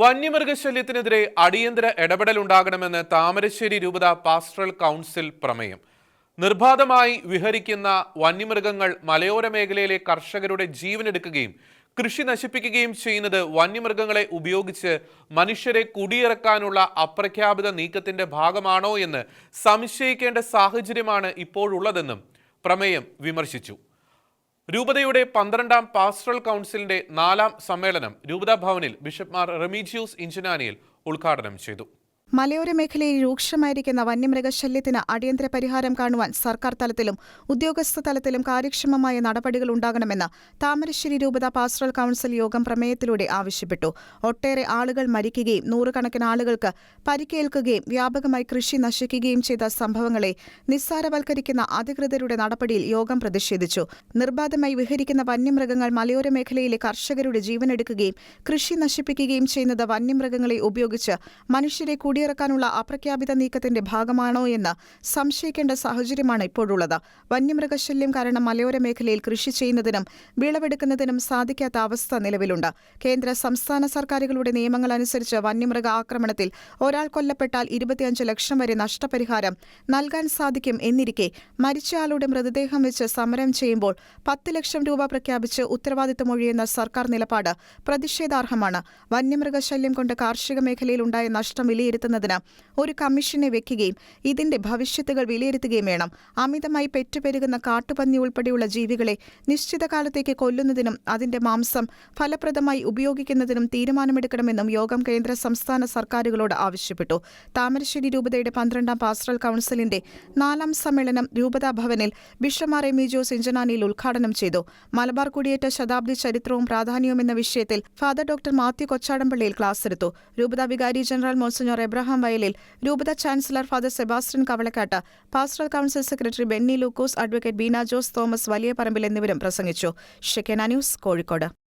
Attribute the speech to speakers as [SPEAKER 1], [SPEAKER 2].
[SPEAKER 1] വന്യമൃഗശല്യത്തിനെതിരെ അടിയന്തര ഇടപെടൽ ഉണ്ടാകണമെന്ന് താമരശ്ശേരി രൂപത പാസ്റ്ററൽ കൗൺസിൽ പ്രമേയം. നിർബാധമായി വിഹരിക്കുന്ന വന്യമൃഗങ്ങൾ മലയോര മേഖലയിലെ കർഷകരുടെ ജീവനെടുക്കുകയും കൃഷി നശിപ്പിക്കുകയും ചെയ്യുന്നത് വന്യമൃഗങ്ങളെ ഉപയോഗിച്ച് മനുഷ്യരെ കുടിയിറക്കാനുള്ള അപ്രഖ്യാപിത നീക്കത്തിന്റെ ഭാഗമാണോ എന്ന് സംശയിക്കേണ്ട സാഹചര്യമാണ് ഇപ്പോഴുള്ളതെന്നും പ്രമേയം വിമർശിച്ചു. രൂപതയുടെ പന്ത്രണ്ടാം പാസ്റ്ററൽ കൗൺസിലിന്റെ നാലാം സമ്മേളനം രൂപതാ ഭവനിൽ ബിഷപ്പ്മാർ റെമീജിയൂസ് ഇഞ്ചനാനിയിൽ ഉദ്ഘാടനം ചെയ്തു.
[SPEAKER 2] മലയോര മേഖലയിൽ രൂക്ഷമായിരിക്കുന്ന വന്യമൃഗശല്യത്തിന് അടിയന്തര പരിഹാരം കാണുവാൻ സർക്കാർ തലത്തിലും ഉദ്യോഗസ്ഥ തലത്തിലും കാര്യക്ഷമമായ നടപടികൾ ഉണ്ടാകണമെന്ന് താമരശ്ശേരി രൂപത പാസ്റ്ററൽ കൌൺസിൽ യോഗം പ്രമേയത്തിലൂടെ ആവശ്യപ്പെട്ടു. ഒട്ടേറെ ആളുകൾ മരിക്കുകയും നൂറുകണക്കിന് ആളുകൾക്ക് പരിക്കേൽക്കുകയും വ്യാപകമായി കൃഷി നശിക്കുകയും ചെയ്ത സംഭവങ്ങളെ നിസ്സാരവൽക്കരിക്കുന്ന അധികൃതരുടെ നടപടിയിൽ യോഗം പ്രതിഷേധിച്ചു. നിർബാധമായി വിഹരിക്കുന്ന വന്യമൃഗങ്ങൾ മലയോര മേഖലയിലെ കർഷകരുടെ ജീവനെടുക്കുകയും കൃഷി നശിപ്പിക്കുകയും ചെയ്യുന്നത് വന്യമൃഗങ്ങളെ ഉപയോഗിച്ച് മനുഷ്യരെ കുടിയിറക്കാനുള്ള അപ്രഖ്യാപിത നീക്കത്തിന്റെ ഭാഗമാണോ എന്ന് സംശയിക്കേണ്ട സാഹചര്യമാണ് ഇപ്പോഴുള്ളത്. വന്യമൃഗശല്യം കാരണം മലയോര മേഖലയിൽ കൃഷി ചെയ്യുന്നതിനും വിളവെടുക്കുന്നതിനും സാധിക്കാത്ത അവസ്ഥ നിലവിലുണ്ട്. കേന്ദ്ര സംസ്ഥാന സർക്കാരുകളുടെ നിയമങ്ങൾ അനുസരിച്ച് വന്യമൃഗ ആക്രമണത്തിൽ ഒരാൾ കൊല്ലപ്പെട്ടാൽ ഇരുപത്തിയഞ്ച് ലക്ഷം വരെ നഷ്ടപരിഹാരം നൽകാൻ സാധിക്കും എന്നിരിക്കെ മരിച്ചയാളുടെ മൃതദേഹം വെച്ച് സമരം ചെയ്യുമ്പോൾ പത്ത് ലക്ഷം രൂപ പ്രഖ്യാപിച്ച് ഉത്തരവാദിത്തമൊഴിയുന്ന സർക്കാർ നിലപാട് പ്രതിഷേധാർഹമാണ്. വന്യമൃഗശല്യം കൊണ്ട് കാർഷിക മേഖലയിൽ ഉണ്ടായ നഷ്ടം വിലയിരുത്തുന്നതിന് ഒരു കമ്മീഷനെ വെക്കുകയും ഇതിന്റെ ഭവിഷ്യത്തുകൾ വിലയിരുത്തുകയും വേണം. അമിതമായി പെറ്റുപെരുകുന്ന കാട്ടുപന്നി ഉൾപ്പെടെയുള്ള ജീവികളെ നിശ്ചിത കാലത്തേക്ക് കൊല്ലുന്നതിനും അതിന്റെ മാംസം ഫലപ്രദമായി ഉപയോഗിക്കുന്നതിനും തീരുമാനമെടുക്കണമെന്നും യോഗം കേന്ദ്ര സംസ്ഥാന സർക്കാരുകളോട് ആവശ്യപ്പെട്ടു. താമരശ്ശേരി രൂപതയുടെ പന്ത്രണ്ടാം പാസ്റ്ററൽ കൌൺസിലിന്റെ നാലാം സമ്മേളനം രൂപതാ ഭവനിൽ ബിഷമാർ എമിജോസ് ഇഞ്ചനാനിയിൽ ഉദ്ഘാടനം ചെയ്തു. മലബാർ കുടിയേറ്റ ശതാബ്ദി ചരിത്രവും പ്രാധാന്യവും എന്ന വിഷയത്തിൽ father doctor Mathew Kochadampallil class എടുത്തു. രൂപതാ വികാരി ജനറൽ മോൺസിഞ്ഞോർ എബ്രഹാം വയലിൽ രൂപത chancellor father Sebastian Kavalakkatt. Pastoral council secretary Benny Lukose advocate Beena Jose Thomas Valiya Parambil എന്നിവരും പ്രസംഗിച്ചു. Shekinah news Kozhikode.